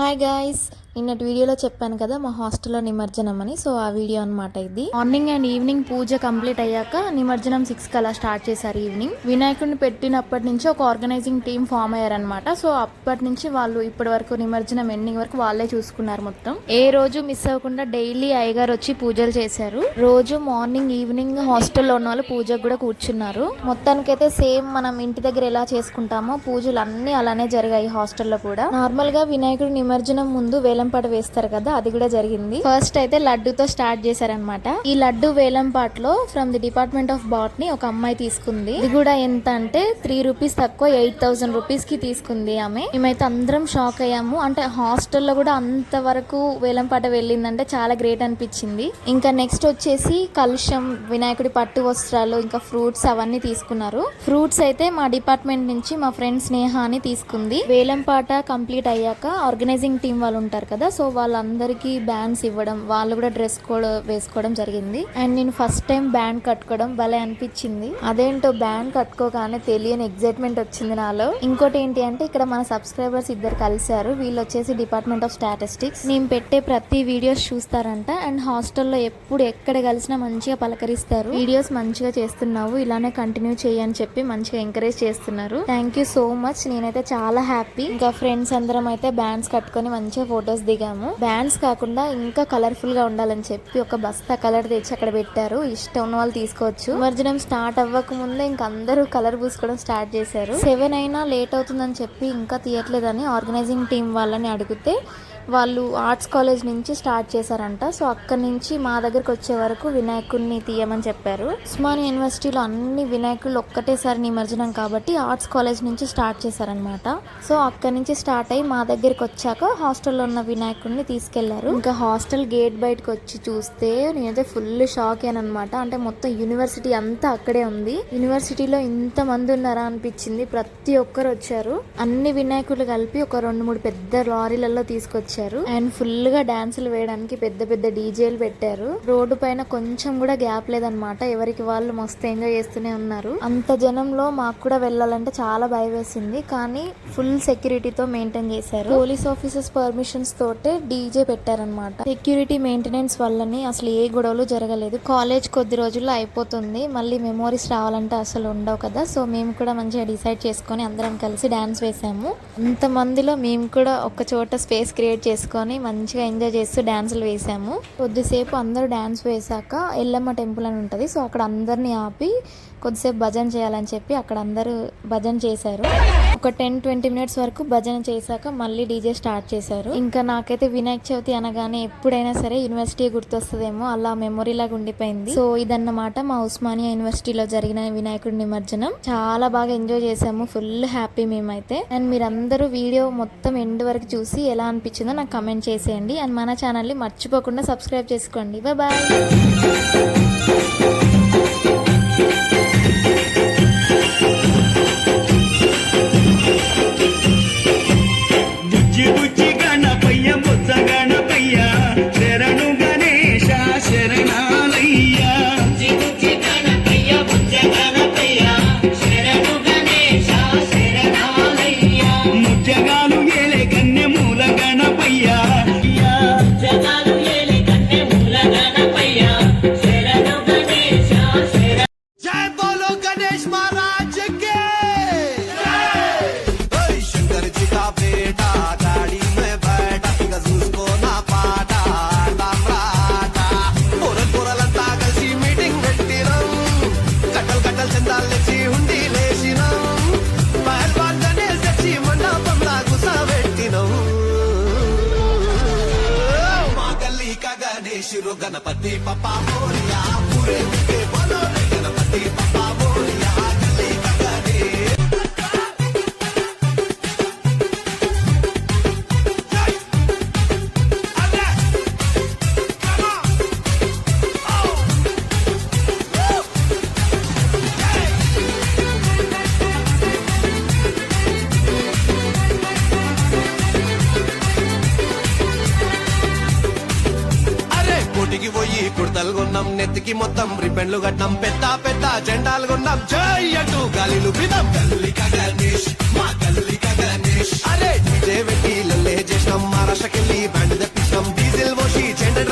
Hi guys. నిన్నటి వీడియోలో చెప్పాను కదా మా హాస్టల్లో నిమజ్జనం అని. సో ఆ వీడియో అన్నమాట ఇది. మార్నింగ్ అండ్ ఈవినింగ్ పూజ కంప్లీట్ అయ్యాక నిమజ్జనం సిక్స్కి అలా స్టార్ట్ చేశారు ఈవినింగ్ వినాయకుడిని పెట్టినప్పటి నుంచి ఒక ఆర్గనైజింగ్ టీమ్ ఫామ్ అయ్యారనమాట సో అప్పటి నుంచి వాళ్ళు ఇప్పటి వరకు నిమజ్జనం ఎండింగ్ వరకు వాళ్ళే చూసుకున్నారు మొత్తం. ఏ రోజు మిస్ అవ్వకుండా డైలీ అయ్యగారు వచ్చి పూజలు చేశారు. రోజు మార్నింగ్ ఈవినింగ్ హాస్టల్లో ఉన్న వాళ్ళు పూజకు కూడా కూర్చున్నారు. మొత్తానికైతే సేమ్ మనం ఇంటి దగ్గర ఎలా చేసుకుంటామో పూజలు అన్ని అలానే జరిగాయి హాస్టల్లో కూడా. నార్మల్గా వినాయకుడి నిమజ్జనం ముందు వేలంపాట వేస్తారు కదా అది కూడా జరిగింది. ఫస్ట్ అయితే లడ్డుతో స్టార్ట్ చేశారనమాట ఈ లడ్డు వేలంపాటలో from the department of botany ఒక అమ్మాయి తీసుకుంది. ఇది కూడా ఎంత అంటే త్రీ రూపీస్ తక్కువ ఎయిట్ థౌసండ్ రూపీస్కి తీసుకుంది ఆమె. మేమైతే అందరం షాక్ అయ్యాము. అంటే హాస్టల్లో కూడా అంత వరకు వేలంపాట వెళ్ళిందంటే చాలా గ్రేట్ అనిపించింది. ఇంకా నెక్స్ట్ వచ్చేసి కలుషం వినాయకుడి పట్టు వస్త్రాలు ఇంకా ఫ్రూట్స్ అవన్నీ తీసుకున్నారు. ఫ్రూట్స్ అయితే మా డిపార్ట్మెంట్ నుంచి మా ఫ్రెండ్ స్నేహ అని తీసుకుంది. వేలంపాట కంప్లీట్ అయ్యాక ఆర్గనైజింగ్ టీం వాళ్ళు ఉంటారు కదా. సో వాళ్ళందరికీ బ్యాండ్స్ ఇవ్వడం వాళ్ళు కూడా డ్రెస్ కోడ్ వేసుకోవడం జరిగింది. అండ్ నేను ఫస్ట్ టైం బ్యాండ్ కట్టుకోవడం భలే అనిపించింది. అదేంటో బ్యాండ్ కట్టుకోగానే తెలియని ఎగ్జైట్మెంట్ వచ్చింది నాలో. ఇంకోటి ఏంటి అంటే ఇక్కడ మన సబ్స్క్రైబర్స్ ఇద్దరు కలిశారు. వీళ్ళు వచ్చేసి డిపార్ట్మెంట్ ఆఫ్ స్టాటిస్టిక్స్ నేను పెట్టే ప్రతి వీడియోస్ చూస్తారంట. అండ్ హాస్టల్లో ఎప్పుడు ఎక్కడ కలిసినా మంచిగా పలకరిస్తారు. వీడియోస్ మంచిగా చేస్తున్నావు ఇలానే కంటిన్యూ చేయని చెప్పి మంచిగా ఎంకరేజ్ చేస్తున్నారు. థ్యాంక్ యూ సో మచ్ నేనైతే చాలా హ్యాపీ ఇంకా ఫ్రెండ్స్ అందరం అయితే బ్యాండ్స్ కట్టుకొని మంచిగా ఫొటోస్ దిగాము. బ్యాండ్స్ కాకుండా ఇంకా కలర్ఫుల్గా ఉండాలని చెప్పి ఒక బస్తా కలర్ తెచ్చి అక్కడ పెట్టారు. ఇష్టం ఉన్న వాళ్ళు తీసుకోవచ్చు. నిమజ్జనం స్టార్ట్ అవ్వక ముందే ఇంకా అందరూ కలర్ పూసుకోవడం స్టార్ట్ చేశారు. సెవెన్ అయినా లేట్ అవుతుందని చెప్పి ఇంకా తీయట్లేదని ఆర్గనైజింగ్ టీం వాళ్ళని అడిగితే వాళ్ళు ఆర్ట్స్ కాలేజ్ నుంచి స్టార్ట్ చేశారంట. సో అక్కడి నుంచి మా దగ్గరకు వచ్చే వరకు వినాయకుడిని తీయమని చెప్పారు. ఉస్మానియా యూనివర్సిటీలో అన్ని వినాయకులు ఒక్కటేసారి నిమజ్జనం కాబట్టి ఆర్ట్స్ కాలేజ్ నుంచి స్టార్ట్ చేశారనమాట సో అక్కడి నుంచి స్టార్ట్ అయ్యి మా దగ్గరికి వచ్చాక హాస్టల్లో ఉన్న వినాయకుడిని తీసుకెళ్ళారు. ఇంకా హాస్టల్ గేట్ బయటకు వచ్చి చూస్తే నేనైతే ఫుల్ షాక్ అనమాట అంటే మొత్తం యూనివర్సిటీ అంతా అక్కడే ఉంది. యూనివర్సిటీలో ఇంత మంది ఉన్నారా అనిపించింది. ప్రతి ఒక్కరు వచ్చారు. అన్ని వినాయకులు కలిపి ఒక రెండు మూడు పెద్ద లారీలలో తీసుకొచ్చారు. అండ్ ఫుల్గా డాన్సులు వేయడానికి పెద్ద పెద్ద డీజేలు పెట్టారు. రోడ్డు పైన కొంచెం కూడా గ్యాప్ లేదనమాట ఎవరికి వాళ్ళు మస్తు ఎంజాయ్ చేస్తూనే ఉన్నారు. అంత జనంలో మాకు కూడా వెళ్ళాలంటే చాలా భయం వేసింది. కానీ ఫుల్ సెక్యూరిటీతో మెయింటైన్ చేశారు. పోలీస్ ఆఫీసర్స్ పర్మిషన్స్ తోటే డీజే పెట్టారనమాట సెక్యూరిటీ మెయింటెనెన్స్ వల్లని అసలు ఏ గొడవలు జరగలేదు. కాలేజ్ కొద్ది రోజుల్లో అయిపోతుంది. మళ్ళీ మెమోరీస్ రావాలంటే అసలు ఉండవు కదా. సో మేము కూడా మంచిగా డిసైడ్ చేసుకొని అందరం కలిసి డాన్స్ వేసాము. అంత మందిలో మేము కూడా ఒక చోట స్పేస్ క్రియేట్ చేసుకొని మంచిగా ఎంజాయ్ చేస్తూ డ్యాన్సులు వేసాము. కొద్దిసేపు అందరూ డాన్స్ వేసాక ఎల్లమ్మ టెంపుల్ అని ఉంటుంది. సో అక్కడ అందరినీ ఆపి కొద్దిసేపు భజన చేయాలని చెప్పి అక్కడ అందరూ భజన చేశారు. ఒక టెన్ ట్వంటీ మినిట్స్ వరకు భజన చేశాక మళ్ళీ డీజే స్టార్ట్ చేశారు. ఇంకా నాకైతే వినాయక చవితి అనగానే ఎప్పుడైనా సరే యూనివర్సిటీ గుర్తొస్తుందేమో అలా మెమొరీ లాగా ఉండిపోయింది. సో ఇదన్నమాట మా ఉస్మానియా యూనివర్సిటీలో జరిగిన వినాయకుడి నిమజ్జనం. చాలా బాగా ఎంజాయ్ చేసాము ఫుల్ హ్యాపీ మేమైతే. అండ్ మీరందరూ వీడియో మొత్తం ఎండ్ వరకు చూసి ఎలా అనిపించిందో నాకు కమెంట్ చేసేయండి. అండ్ మన ఛానల్ని మర్చిపోకుండా సబ్స్క్రైబ్ చేసుకోండి. బాయ్. కా గణపతి పప్పా మోరియా పూరే బోలో గణపతి పప్పా మోరియా బట్టలు కొన్నాం నెత్తికి మొత్తం రిబ్బన్లు కట్టినాం పెద్ద పెద్ద జెండాలు కొన్నాం జై అంటూ గాలిలు పిదాం గల్లిక గణేష్ మా గల్లిక గణేష్ అరే డీజే పెట్టి లల్లే చేసినాం. మహారాష్ట్రకెళ్ళి బ్యాండ్ తెప్పించినాం డీజిల్ పోసి జెండర్